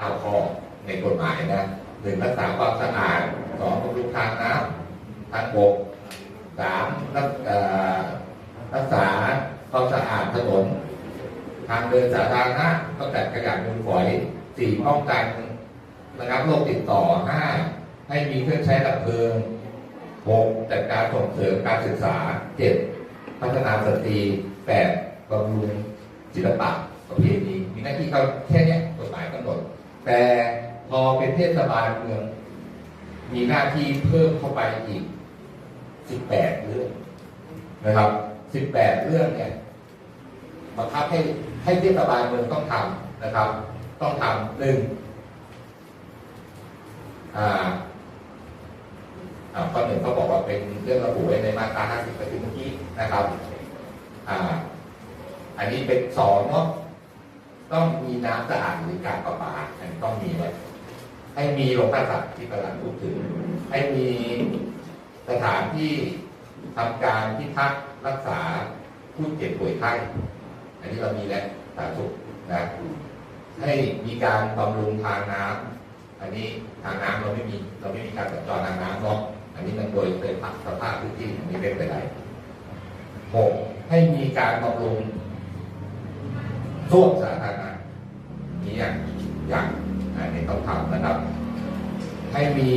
ข้าวข้อในกฎหมายนะหนึ่งรักษาความสะอาดสองบำรุงทางน้ำทางบกสามรักรักษาความสะอาดถนน ทางเดินสาธารณะก็จัดขยะดาษมูลฝอยสี่ป้องกันนะครับโรคติดต่อห้าให้มีเครื่องใช้ดับเพลิงหกจัดการส่งเสริมการศึกษาเจ็ดพัฒนาสตรีแปดบำรุงศิลปะประเพณีมีหน้าที่เขาแค่เนี้ยกฎหมายกำหนด แต่พอเป็นเทศบาลเมือง มีหน้าที่เพิ่มเข้าไปอีก 18 เรื่องนะครับ 18 เรื่องเนี่ยบังคับให้ให้เทศบาลเมืองต้องทำนะครับ ต้องทำหนึ่งอ่าอ่าข้อหนึ่งเขาบอกว่าเป็นเรื่องระบุไว้ในมาตรา50ไปถึงเมื่อกี้นะครับ อ่า อันนี้เป็นสองเนาะ ต้องมีน้ำสะอาดหรือการประปาอันต้องมีไว้ให้มีโรงพยาบาลที่กำลังพูดถึง ให้มีสถานที่ทำการพิทักษ์รักษาผู้เจ็บป่วยไข้ อันนี้เรามีแล้วสาธารณสุขนะให้มีการบำรุงทางน้ำอันนี้ทางน้ำเราไม่มีเราไม่มีการจัดจรทางน้ำเนาะอันนี้มันโดยโดยสภาพพื้นที่อันนี้เป็นไปได้หกให้มีการบำรุงส้วมสาธารณะ นี่อย่างอย่างอันนี้ต้องทำนะครับ ให้มี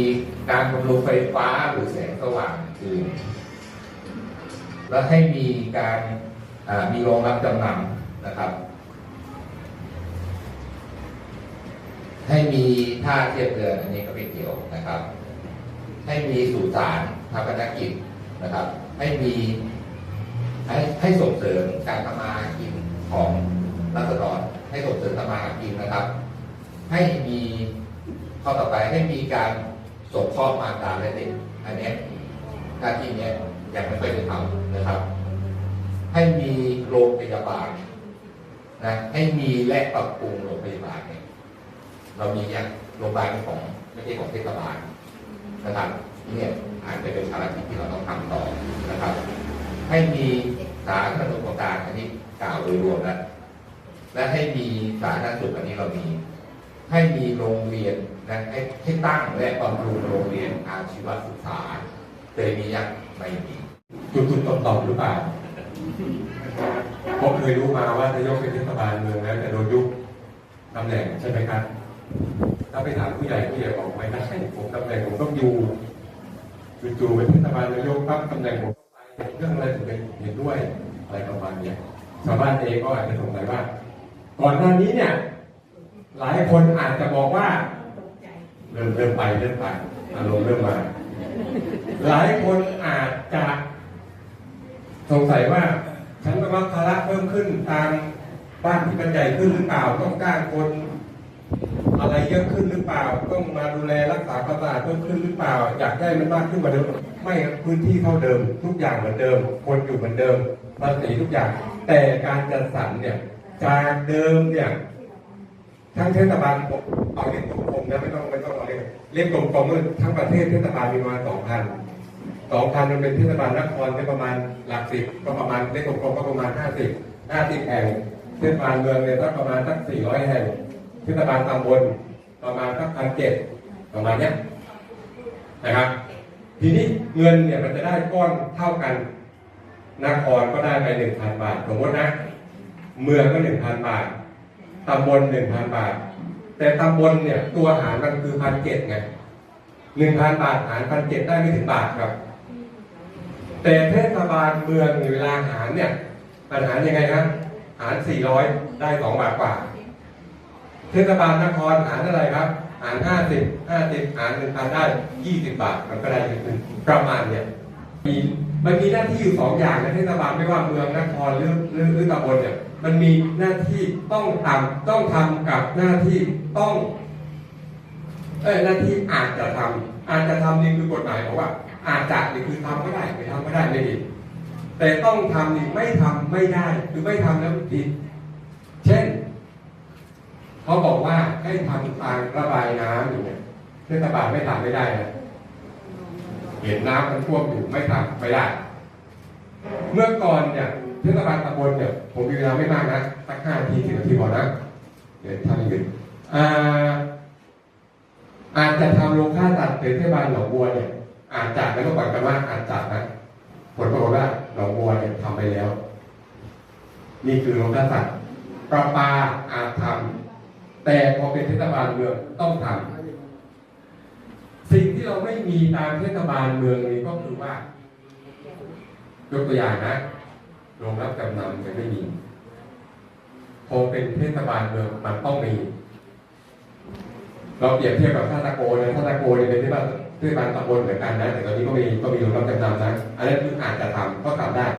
การบำรุงไฟฟ้าหรือแสงสว่างอื่นแล้วให้มีการมีโรงรับจำนำนะครับ ให้มีท่าเทียบเรืออันนี้ก็ไม่เกี่ยวนะครับ ให้มีสุสานทางนกิจนะครับ ให้มีให้ให้ส่งเสริมการทำมากินของรัษฎรให้ส่งเส ริมทำมาหากินนะครับ ให้มีข้อต่อไปให้มีการส่งข้อมารดาและเด็กอันนี้หน้าที่นี้ยยังไม่ค่อยได้ทำนะครับ ให้มีโรงพยาบาลนะให้มีและปรับปรุงโรงพยาบาลเนี่ยเรามีอย่างโรงพยาบาลของไม่ใช่ของเทศบาลนะครับเนี่ยอาจจะเป็นภารกิจที่เราต้องทำต่อนะครับ ให้มีสาธารณสุขการอันนี้กล่าวโดยรวมแล้ว และให้มีสาธารณสุขอันนี้เรามี ให้มีโรงเรียนนะให้ให้ตั้งและบำรุงโรงเรียนอาชีวศึกษาเคยมียังไม่มีจุดจุดตอบตอบหรือเปล่าผมเคยรู้มาว่านายกเป็นเทศบาลเมืองแล้วแต่โดนยุบตำแหน่งใช่ไหมครับ ถ้าไปถามผู้ใหญ่ผู้ใหญ่บอกไม่ได้ผมตำแหน่งผมต้องอยู่จู่ๆเป็นเทศบาลนายกปั๊บตำแหน่งผมไปเรื่องอะไรถึงไปเห็นด้วยอะไรประมาณนี้ชาวบ้านเองก็อาจจะสงสัยว่า ก่อนหน้านี้เนี่ย หลายคนอาจจะบอกว่า เริ่มเริ่มไปเริ่มไปอารมณ์เริ่มมา หลายคนอาจจะ สงสัยว่า ฉันต้องรับภาระเพิ่มขึ้นตามบ้านที่มันใหญ่ขึ้นหรือเปล่า ต้องจ้างคน อะไรเยอะขึ้นหรือเปล่า ต้องมาดูแลรักษาความสะอาดเพิ่มขึ้นหรือเปล่า อยากได้มันมากขึ้นกว่าเดิม ไม่พื้นที่เท่าเดิม ทุกอย่างเหมือนเดิม คนอยู่เหมือนเดิมภาษีทุกอย่าง แต่การจัดสรรเนี่ย จากเดิมเนี่ยทั้งเทศบาลผมเอาเรียกตรงๆนะไม่ต้องไม่ต้องเอาเรียกเรียกตรงๆเลยทั้งประเทศเทศบาลมีประมาณสองพันสองพันมันเป็นเทศบาลนครได้ประมาณหลักสิบก็ประมาณเรียกตรงๆก็ประมาณห้าสิบห้าสิบแห่งเทศบาลเมืองเนี่ยสักประมาณสักสี่ร้อยแห่งเทศบาลตำบลประมาณสักพันเจ็ดประมาณเนี้ยนะครับทีนี้เงินเนี่ยมันจะได้ก้อนเท่ากันนครก็ได้ไปหนึ่งพันบาทสมมตินะ เมืองก็หนึ่งพันบาทตำบลหนึ่งพันบาท แต่ตำบลเนี่ยตัวหารมันคือพันเจ็ดไงหนึ่งพันบาทหารพันเจ็ดได้ไม่ถึงบาทครับ แต่เทศบาลเมืองเวลาหารเนี่ยปัญหารยังไงครับหารสี่ร้อยได้สองบาทกว่า เทศบาลนครหารเท่าไรครับ หารห้าสิบห้าสิบหารหนึ่งพันได้ยี่สิบบาท มันก็ได้เป็นประมาณเนี่ยมี มันมีหน้าที่อยู่สองอย่างนะเทศบาลไม่ว่าเมืองนครหรือหรือหรือตำบลเนี่ยมันมีหน้าที่ต้องทำต้องทำกับหน้าที่ต้องเอ้ยหน้าที่อาจจะทำอาจจะทำนี่คือกฎหมายบอกว่า อาจจะนี่คือทำก็ได้ไม่ทำก็ได้ไม่ผิดแต่ต้องทำนี่ไม่ทำไม่ได้คือไม่ทำแล้วผิดเช่นเขาบอกว่าให้ทำทางระบายน้ำอยู่เนี่ยเทศบาลไม่ทำไม่ได้นะ เห็นน้ำมันท่วมอยู่ไม่ทำไม่ได้ เมื่อก่อนเนี่ยเทศบาลตำบลเนี่ยผมมีเวลาไม่มากนะสักห้านาทีสิบนาทีพอนะเดี๋ยวทำอย่างอื่นอ่าอาจจะทำโรงฆ่าสัตว์เป็นเทศบาลหนองบัวเนี่ยอาจจะไม่ต้องบอกกันว่าอาจจะนะผลปรากฏว่าหนองบัวเนี่ยทำไปแล้ว นี่คือโรงฆ่าสัตว์ประปาอาจทำแต่พอเป็นเทศบาลเมืองต้องทำ เราไม่มีตามเทศบาลเมืองนี้ก็คือว่ายกตัวอย่างนะโรงรับจำนำยังไม่มี พอเป็นเทศบาลเมืองมันต้องมี เราเปรียบเทียบกับท่าตะโกนะท่าตะโกเนี่ยเป็นเทศบาลเทศบาลตำบลเหมือนกันนะ แต่ตอนนี้ก็มีก็มีโรงรับจำนำนะ อันนั้นคืออาจจะทำก็ทำได้